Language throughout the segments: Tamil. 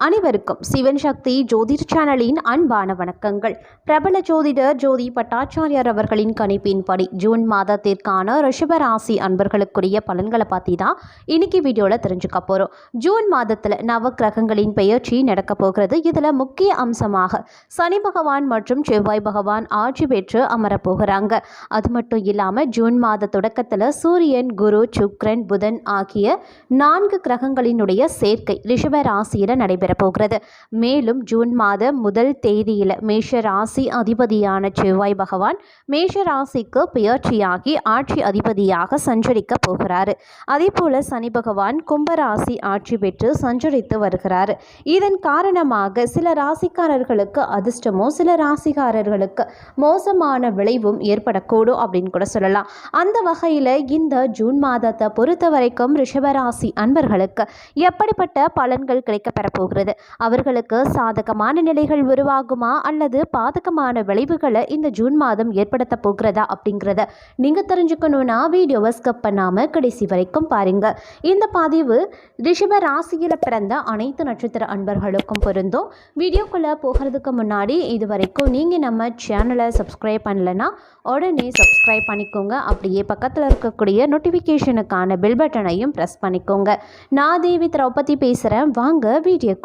அனைவருக்கும் சிவன் சக்தி ஜோதிர் சேனலின் அன்பான வணக்கங்கள். பிரபல ஜோதிடர் ஜோதி பட்டாச்சாரியார் அவர்களின் கணிப்பின்படி ஜூன் மாதத்திற்கான ரிஷபராசி அன்பர்களுக்குரிய பலன்களை பற்றி தான் இன்னைக்கு வீடியோவில் தெரிஞ்சுக்க போகிறோம் ஜூன் மாதத்தில் நவ கிரகங்களின் பெயர்ச்சி நடக்க போகிறது. இதில் முக்கிய அம்சமாக சனி பகவான் மற்றும் செவ்வாய் பகவான் ஆட்சி பெற்று அமரப்போகிறாங்க அது மட்டும் இல்லாமல் ஜூன் மாத தொடக்கத்தில் சூரியன் குரு சுக்ரன் புதன் ஆகிய நான்கு கிரகங்களினுடைய சேர்க்கை ரிஷபராசியில் நடைபெறும் நடைபெற மேலும் ஜூன் மாத முதல் தேதியில் மேஷ ராசி அதிபதியான செவ்வாய் பகவான் மேஷ ராசிக்கு பெயர்ச்சியாகி ஆட்சி அதிபதியாக சஞ்சரிக்க போகிறார். அதே போல சனி பகவான் கும்பராசி ஆட்சி பெற்று சஞ்சரித்து வருகிறார். இதன் காரணமாக சில ராசிக்காரர்களுக்கு அதிர்ஷ்டமோ சில ராசிக்காரர்களுக்கு மோசமான விளைவும் ஏற்படக்கூடும் அப்படின்னு கூட சொல்லலாம். அந்த வகையில் இந்த ஜூன் மாதத்தை பொறுத்த வரைக்கும் ரிஷபராசி அன்பர்களுக்கு எப்படிப்பட்ட பலன்கள் கிடைக்கப் போகிறது அவர்களுக்கு சாதகமான நிலைகள் உருவாகுமா அல்லது பாதகமான விளைவுகளை இந்த ஜூன் மாதம் ஏற்படுத்த போகிறதா அப்படிங்கிறத நீங்கள் தெரிஞ்சுக்கணுன்னா வீடியோவை ஸ்கிப் பண்ணாமல் கடைசி வரைக்கும் பாருங்க. இந்த பதிவு ரிஷப ராசியில் பிறந்த அனைத்து நட்சத்திர அன்பர்களுக்கும் பொருந்தும். வீடியோக்குள்ளே போகிறதுக்கு முன்னாடி இது வரைக்கும் நீங்கள் நம்ம சேனலை சப்ஸ்கிரைப் பண்ணலைன்னா உடனே சப்ஸ்கிரைப் பண்ணிக்கோங்க. அப்படியே பக்கத்தில் இருக்கக்கூடிய நோட்டிஃபிகேஷனுக்கான பெல் பட்டனையும் ப்ரெஸ் பண்ணிக்கோங்க. நான் தேவி திரௌபதி பேசுகிறேன் வாங்க வீடியோ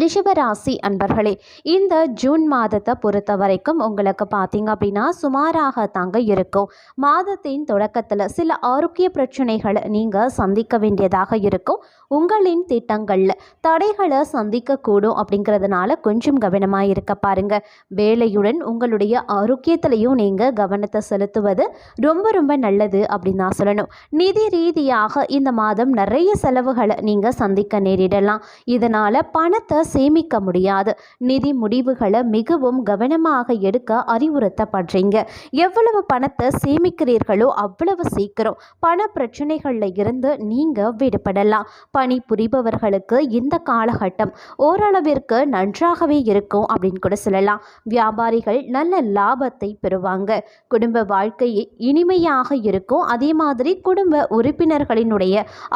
ரிஷபராசி அன்பர்களே இந்த ஜூன் மாதத்தை பொறுத்த வரைக்கும் உங்களுக்கு பார்த்தீங்க அப்படின்னா சுமாராக தாங்க இருக்கும். மாதத்தின் தொடக்கத்தில் சில ஆரோக்கிய பிரச்சனைகளை நீங்கள் சந்திக்க வேண்டியதாக இருக்கும். உங்களின் திட்டங்களில் தடைகளை சந்திக்கக்கூடும் அப்படிங்கிறதுனால கொஞ்சம் கவனமாக இருக்க பாருங்க. வேலையுடன் உங்களுடைய ஆரோக்கியத்திலையும் நீங்கள் கவனத்தை செலுத்துவது ரொம்ப ரொம்ப நல்லது அப்படின்னு நான் சொல்லணும். நிதி ரீதியாக இந்த மாதம் நிறைய செலவுகளை நீங்கள் சந்திக்க நேரிடலாம். இதனால் பணத்தை சேமிக்க முடியாது. நிதி முடிவுகளை மிகவும் கவனமாக எடுக்க அறிவுறுத்தப்படுறீங்க. எவ்வளவு பணத்தை சேமிக்கிறீர்களோ அவ்வளவு சீக்கிரம் பண பிரச்சனைகளில் இருந்து நீங்கள் விடுபடலாம். பணி புரிபவர்களுக்கு இந்த காலகட்டம் ஓரளவிற்கு நன்றாகவே இருக்கும் அப்படின்னு கூட சொல்லலாம். வியாபாரிகள் நல்ல லாபத்தை பெறுவாங்க. குடும்ப வாழ்க்கை இனிமையாக இருக்கும். அதே மாதிரி குடும்ப உறுப்பினர்களினுடைய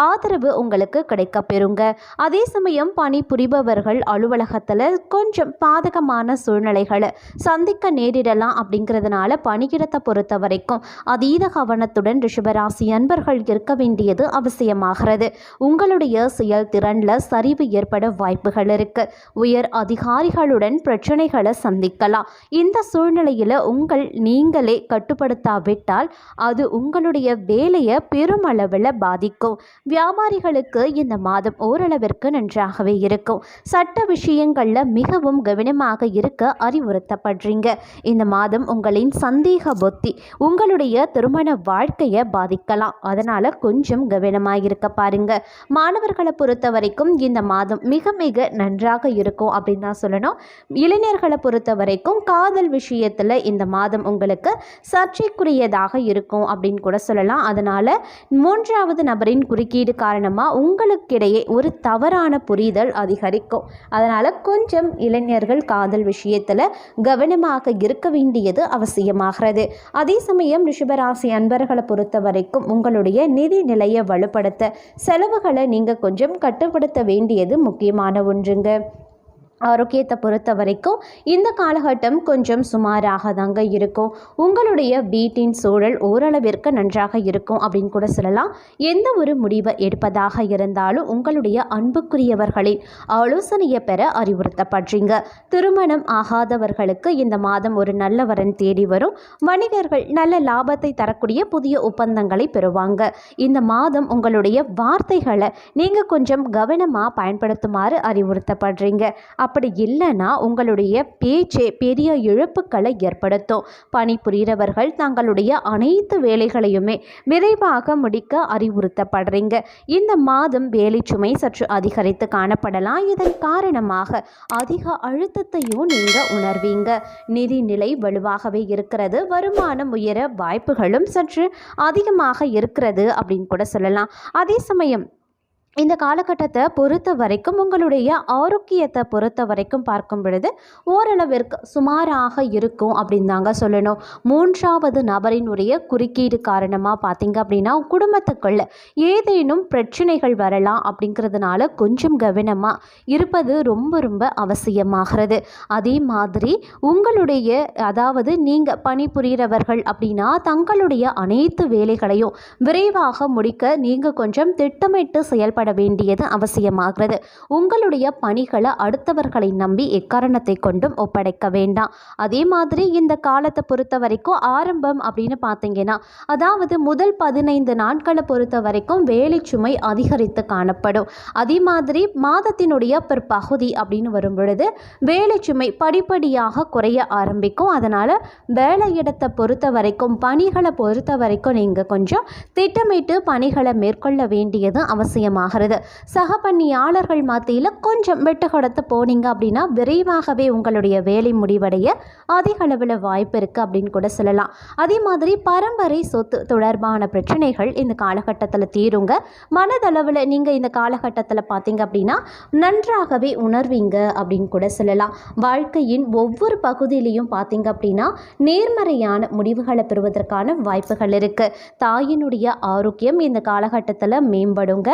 ஆதரவு உங்களுக்கு கிடைக்க பெறுங்க அதே சமயம் பணி புரிபவர்கள் அலுவலகத்தில் கொஞ்சம் பாதகமான சூழ்நிலைகளை சந்திக்க நேரிடலாம் அப்படிங்கிறதுனால பணியிடத்தை பொறுத்த வரைக்கும் அதீத கவனத்துடன் ரிஷபராசி அன்பர்கள் இருக்க வேண்டியது அவசியமாகிறது. உங்களுடைய செயல்திறனில் சரிவு ஏற்பட வாய்ப்புகள் இருக்கு. உயர் அதிகாரிகளுடன் பிரச்சனைகளை சந்திக்கலாம். இந்த சூழ்நிலையில் உங்கள் நீங்களே கட்டுப்படுத்தாவிட்டால் அது உங்களுடைய வேலையை பெருமளவில் பாதிக்கும். வியாபாரிகளுக்கு இந்த மாதம் ஓரளவிற்கு நன்றாகவே இருக்கும். சட்ட விஷயங்களில் மிகவும் கவனமாக இருக்க அறிவுறுத்தப்படுறீங்க. இந்த மாதம் உங்களின் சந்தேக புத்தி உங்களுடைய திருமண வாழ்க்கையை பாதிக்கலாம். அதனால் கொஞ்சம் கவனமாக இருக்க பாருங்க. மாணவர்களை பொறுத்த வரைக்கும் இந்த மாதம் மிக மிக நன்றாக இருக்கும் அப்படின்னு தான் சொல்லணும். இளைஞர்களை பொறுத்த வரைக்கும் காதல் விஷயத்தில் இந்த மாதம் உங்களுக்கு சர்ச்சைக்குரியதாக இருக்கும் அப்படின்னு கூட சொல்லலாம். அதனால் மூன்றாவது நபரின் குறுக்கீடு காரணமாக உங்களுக்கிடையே ஒரு தவறான புரிதல் அதிகரிக்கும். அதனால் கொஞ்சம் இளைஞர்கள் காதல் விஷயத்தில் கவனமாக இருக்க வேண்டியது அவசியமாகிறது. அதே சமயம் ரிஷபராசி அன்பர்களை பொறுத்த வரைக்கும் உங்களுடைய நிதி நிலையை வலுப்படுத்த செலவுகளை நீங்கள் கொஞ்சம் கட்டுப்படுத்த வேண்டியது முக்கியமான ஒன்றுங்க. ஆரோக்கியத்தை பொறுத்த வரைக்கும் இந்த காலகட்டம் கொஞ்சம் சுமாராக தாங்க இருக்கும். உங்களுடைய வீட்டின் சூழல் ஓரளவிற்கு நன்றாக இருக்கும் அப்படின்னு கூட சொல்லலாம். எந்த ஒரு முடிவை எடுப்பதாக இருந்தாலும் உங்களுடைய அன்புக்குரியவர்களின் ஆலோசனையை பெற அறிவுறுத்தப்படுறீங்க. திருமணம் ஆகாதவர்களுக்கு இந்த மாதம் ஒரு நல்ல வரன் தேடி வரும். வணிகர்கள் நல்ல லாபத்தை தரக்கூடிய புதிய ஒப்பந்தங்களை பெறுவாங்க. இந்த மாதம் உங்களுடைய வார்த்தைகளை நீங்கள் கொஞ்சம் கவனமாக பயன்படுத்துமாறு அறிவுறுத்தப்படுறீங்க. அப்படி இல்லைன்னா உங்களுடைய பேச்சே பெரிய இழப்புக்களை ஏற்படுத்தும். பணிபுரிகிறவர்கள் தங்களுடைய அனைத்து வேலைகளையுமே விரைவாக முடிக்க அறிவுறுத்தப்படுறீங்க. இந்த மாதம் வேலை சுமை சற்று அதிகரித்து காணப்படலாம். இதன் காரணமாக அதிக அழுத்தத்தையும் நீங்கள் உணர்வீங்க. நிதிநிலை வலுவாகவே இருக்கிறது. வருமானம் உயர வாய்ப்புகளும் சற்று அதிகமாக இருக்கிறது அப்படின்னு கூட சொல்லலாம். அதே சமயம் இந்த காலகட்டத்தை பொறுத்த வரைக்கும் உங்களுடைய ஆரோக்கியத்தை பொறுத்த வரைக்கும் பார்க்கும் பொழுது ஓரளவிற்கு சுமாராக இருக்கும் அப்படின்னு தாங்க சொல்லணும். மூன்றாவது நபரினுடைய குறுக்கீடு காரணமாக பார்த்தீங்க அப்படின்னா குடும்பத்துக்குள்ள ஏதேனும் பிரச்சனைகள் வரலாம் அப்படிங்கிறதுனால கொஞ்சம் கவனமாக இருப்பது ரொம்ப ரொம்ப அவசியமாகிறது. அதே மாதிரி உங்களுடைய அதாவது நீங்கள் பணிபுரிகிறவர்கள் அப்படின்னா தங்களுடைய அனைத்து வேலைகளையும் விரைவாக முடிக்க நீங்கள் கொஞ்சம் திட்டமிட்டு செயல்பட வேண்டியது அவசியமாகிறது. உங்களுடைய பணிகளை அடுத்தவர்களை நம்பி எக்காரணத்தை கொண்டும் ஒப்படைக்க வேண்டாம். அதே மாதிரி இந்த காலத்தை பொறுத்த வரைக்கும் ஆரம்பம் அப்படின்னு பார்த்தீங்கன்னா அதாவது முதல் பதினைந்து நாட்களை பொறுத்த வரைக்கும் வேலை சுமை அதிகரித்து காணப்படும். அதே மாதிரி மாதத்தினுடைய பிற்பகுதி அப்படின்னு வரும் பொழுது வேலை சுமை படிப்படியாக குறைய ஆரம்பிக்கும். அதனால் வேலையிடத்தை பொறுத்த வரைக்கும் பணிகளை பொறுத்த வரைக்கும் நீங்கள் கொஞ்சம் திட்டமிட்டு பணிகளை மேற்கொள்ள வேண்டியது ஆகிறது. சக பணியாளர்கள் மத்தியில் கொஞ்சம் வெட்டுக்கொடுத்து போனீங்க அப்படின்னா விரைவாகவே உங்களுடைய வேலை முடிவடைய அதிக அளவில் வாய்ப்பு இருக்குது அப்படின்னு கூட சொல்லலாம். அதே மாதிரி பரம்பரை சொத்து தொடர்பான பிரச்சனைகள் இந்த காலகட்டத்தில் தீருங்க. மனதளவில் நீங்கள் இந்த காலகட்டத்தில் பார்த்தீங்க அப்படின்னா நன்றாகவே உணர்வீங்க அப்படின்னு கூட சொல்லலாம். வாழ்க்கையின் ஒவ்வொரு பகுதியிலையும் பார்த்தீங்க அப்படின்னா நேர்மறையான முடிவுகளை பெறுவதற்கான வாய்ப்புகள் இருக்குது தாயினுடைய ஆரோக்கியம் இந்த காலகட்டத்தில் மேம்படுங்க.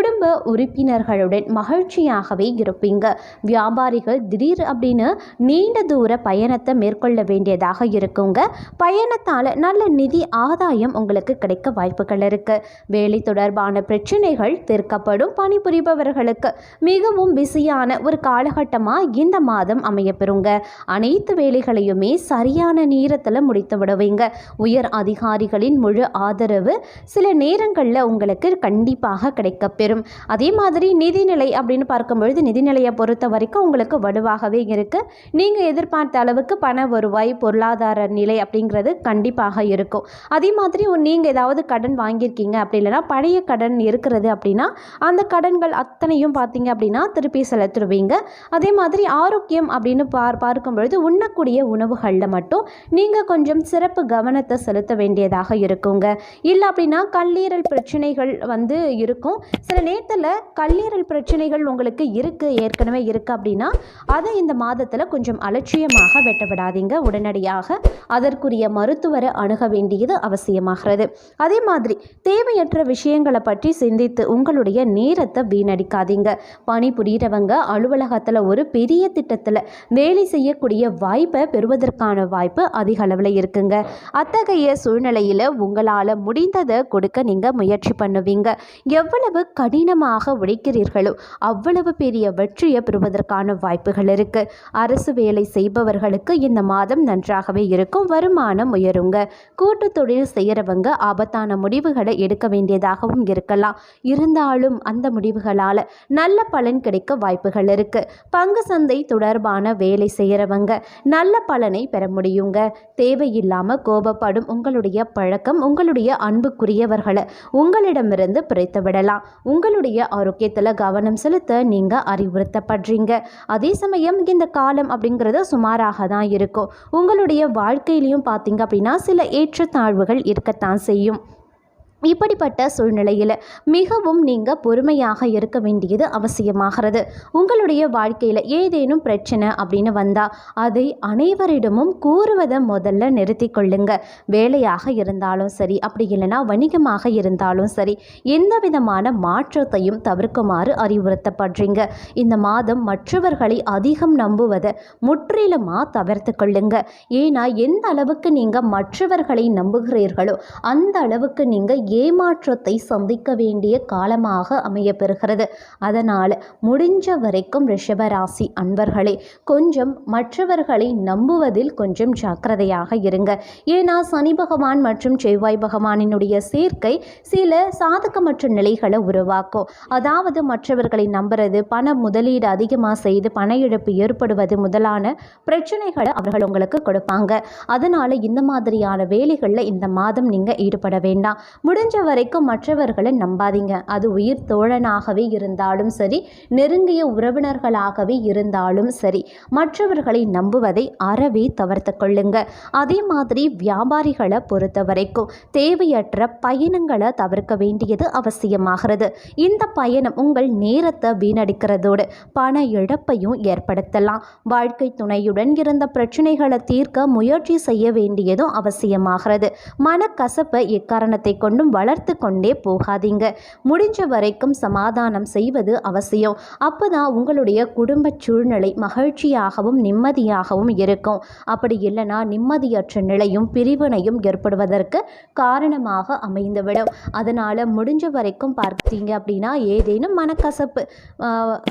குடும்ப உறுப்பினர்களுடன் மகிழ்ச்சியாகவே இருப்பீங்க. வியாபாரிகள் திடீர் அப்படின்னு நீண்ட தூர பயணத்தை மேற்கொள்ள வேண்டியதாக இருக்குங்க. பயணத்தால் நல்ல நிதி ஆதாயம் உங்களுக்கு கிடைக்க வாய்ப்புகள் இருக்குது வேலை தொடர்பான பிரச்சனைகள் தீர்க்கப்படும் பணிபுரிபவர்களுக்கு மிகவும் பிஸியான ஒரு காலகட்டமாக இந்த மாதம் அமையப்பெறுங்க. அனைத்து வேலைகளையுமே சரியான நேரத்தில் முடித்து விடுவீங்க. உயர் அதிகாரிகளின் முழு ஆதரவு சில நேரங்களில் உங்களுக்கு கண்டிப்பாக கிடைக்கப்பெறும். அதே மாதிரி நிதிநிலை அப்படின்னு பார்க்கும்பொழுது நிதிநிலையை பொறுத்த வரைக்கும் உங்களுக்கு வலுவாகவே இருக்குது நீங்கள் எதிர்பார்த்த அளவுக்கு பண வருவாய் பொருளாதார நிலை அப்படிங்கிறது கண்டிப்பாக இருக்கும். அதே மாதிரி நீங்கள் ஏதாவது கடன் வாங்கியிருக்கீங்க அப்படி இல்லைன்னா பழைய கடன் இருக்கிறது அப்படின்னா அந்த கடன்கள் அத்தனையும் பார்த்தீங்க அப்படின்னா திருப்பி செலுத்திடுவீங்க. அதே மாதிரி ஆரோக்கியம் அப்படின்னு பார் பார்க்கும்பொழுது உண்ணக்கூடிய உணவுகளில் மட்டும் நீங்கள் கொஞ்சம் சிறப்பு கவனத்தை செலுத்த வேண்டியதாக இருக்குங்க. இல்லை அப்படின்னா கல்லீரல் பிரச்சனைகள் வந்து இருக்கும். சில நேரத்தில் கல்லீரல் பிரச்சனைகள் உங்களுக்கு இருக்குது ஏற்கனவே இருக்குது அப்படின்னா அதை இந்த மாதத்தில் கொஞ்சம் அலட்சியமாக வெட்ட விடாதீங்க உடனடியாக அதற்குரிய மருத்துவரை அணுக வேண்டியது அவசியமாகிறது. அதே மாதிரி தேவையற்ற விஷயங்களை பற்றி சிந்தித்து உங்களுடைய நேரத்தை வீணடிக்காதீங்க. பணிபுரியிறவங்க அலுவலகத்தில் ஒரு பெரிய திட்டத்தில் வேலை செய்யக்கூடிய வாய்ப்பை பெறுவதற்கான வாய்ப்பு அதிக அளவில் இருக்குங்க. அத்தகைய சூழ்நிலையில் உங்களால் முடிந்ததை கொடுக்க நீங்கள் முயற்சி பண்ணுவீங்க. எவ்வளவு கடினமாக உழைக்கிறீர்களோ அவ்வளவு பெரிய வெற்றியை பெறுவதற்கான வாய்ப்புகள் இருக்கு. அரசு வேலை செய்பவர்களுக்கு இந்த மாதம் நன்றாகவே இருக்கும். வருமானம் உயருங்க. கூட்டு தொழில் செய்கிறவங்க ஆபத்தான முடிவுகளை எடுக்க வேண்டியதாகவும் இருக்கலாம். இருந்தாலும் அந்த முடிவுகளால் நல்ல பலன் கிடைக்க வாய்ப்புகள் இருக்கு. பங்கு சந்தை தொடர்பான வேலை செய்கிறவங்க நல்ல பலனை பெற முடியுங்க. தேவையில்லாமல் கோபப்படும் உங்களுடைய பழக்கம் உங்களுடைய அன்புக்குரியவர்களை உங்களிடமிருந்து பிரித்து விடலாம். உங்களுடைய ஆரோக்கியத்தில் கவனம் செலுத்த நீங்கள் அறிவுறுத்தப்படுறீங்க. அதே சமயம் இந்த காலம் அப்படிங்கிறது சுமாராக தான் இருக்கும். உங்களுடைய வாழ்க்கையிலையும் பார்த்தீங்க அப்படின்னா சில ஏற்றத்தாழ்வுகள் இருக்கத்தான் செய்யும். இப்படிப்பட்ட சூழ்நிலையில் மிகவும் நீங்கள் பொறுமையாக இருக்க வேண்டியது அவசியமாகிறது. உங்களுடைய வாழ்க்கையில் ஏதேனும் பிரச்சனை அப்படின்னு வந்தால் அதை அனைவரிடமும் கூறுவதை முதல்ல நிறுத்தி கொள்ளுங்க. வேலையாக இருந்தாலும் சரி அப்படி இல்லைன்னா வணிகமாக இருந்தாலும் சரி எந்த விதமான மாற்றத்தையும் தவிர்க்குமாறு அறிவுறுத்தப்படுறீங்க. இந்த மாதம் மற்றவர்களை அதிகம் நம்புவதை முற்றிலுமாக தவிர்த்து கொள்ளுங்க. ஏன்னா எந்த அளவுக்கு நீங்கள் மற்றவர்களை நம்புகிறீர்களோ அந்த அளவுக்கு நீங்கள் ஏமாற்றத்தை சந்திக்க வேண்டிய காலமாக அமையப்பெறுகிறது. அதனால் முடிஞ்ச வரைக்கும் ரிஷபராசி அன்பர்களே கொஞ்சம் மற்றவர்களை நம்புவதில் கொஞ்சம் ஜாக்கிரதையாக இருங்க. ஏன்னா சனி பகவான் மற்றும் செவ்வாய் பகவானினுடைய சேர்க்கை சில சாதகமற்ற நிலைகளை உருவாக்கும். அதாவது மற்றவர்களை நம்புறது பண முதலீடு அதிகமாக செய்து பண இழப்பு ஏற்படுவது முதலான பிரச்சனைகளை அவர்கள் உங்களுக்கு கொடுப்பாங்க. அதனால் இந்த மாதிரியான வேலைகளில் இந்த மாதம் நீங்கள் ஈடுபட வேண்டாம். முடிஞ்ச வரைக்கும் மற்றவர்களை நம்பாதீங்க. அது உயிர் தோழனாகவே இருந்தாலும் சரி நெருங்கிய உறவினர்களாகவே இருந்தாலும் சரி மற்றவர்களை நம்புவதை அறவே தவிர்த்து கொள்ளுங்க. அதே மாதிரி வியாபாரிகளை பொறுத்த வரைக்கும் தேவையற்ற பயணங்களை தவிர்க்க வேண்டியது அவசியமாகிறது. இந்த பயணம் உங்கள் நேரத்தை வீணடிக்கிறதோடு பண இழப்பையும் ஏற்படுத்தலாம். வாழ்க்கை துணையுடன் இருந்த பிரச்சனைகளை தீர்க்க முயற்சி செய்ய வேண்டியதும் அவசியமாகிறது. மனக்கசப்பை எக்காரணத்தை கொண்டும் வளர்த்து கொண்டே போகாதீங்க. முடிஞ்ச வரைக்கும் சமாதானம் செய்வது அவசியம். அப்போதான் உங்களுடைய குடும்ப சூழ்நிலை மகிழ்ச்சியாகவும் நிம்மதியாகவும் இருக்கும். அப்படி இல்லைன்னா நிம்மதியற்ற நிலையும் பிரிவினையும் ஏற்படுவதற்கு காரணமாக அமைந்துவிடும். அதனால் முடிஞ்ச வரைக்கும் பார்த்தீங்க அப்படின்னா ஏதேனும் மனக்கசப்பு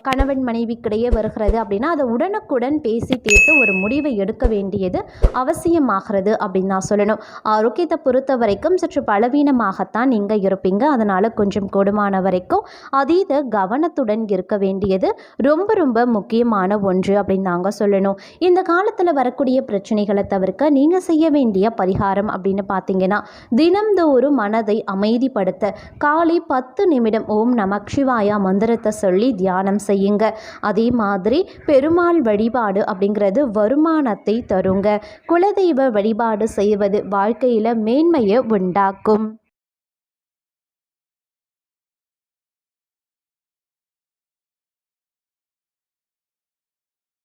கணவன் மனைவிக்கிடையே வருகிறது அப்படின்னா அதை உடனுக்குடன் பேசி தீர்த்து ஒரு முடிவை எடுக்க வேண்டியது அவசியமாகிறது அப்படின்னு நான் சொல்லணும். ஆரோக்கியத்தை பொறுத்த வரைக்கும் சற்று பலவீனமாக தான் நீங்கள் இருப்பீங்க. அதனால் கொஞ்சம் கொடுமான வரைக்கும் அதீத கவனத்துடன் இருக்க வேண்டியது ரொம்ப ரொம்ப முக்கியமான ஒன்று அப்படின்னு நாங்கள் சொல்லணும். இந்த காலத்தில் வரக்கூடிய பிரச்சனைகளை தவிர்க்க நீங்கள் செய்ய வேண்டிய பரிகாரம் அப்படின்னு பார்த்தீங்கன்னா தினம்தோறும் மனதை அமைதிப்படுத்த காலை பத்து நிமிடம் ஓம் நமக் சிவாயா மந்திரத்தை சொல்லி தியானம் செய்யுங்க. அதே மாதிரி பெருமாள் வழிபாடு அப்படிங்கிறது வருமானத்தை தருங்க. குலதெய்வ வழிபாடு செய்வது வாழ்க்கையில் மேன்மையை உண்டாக்கும்.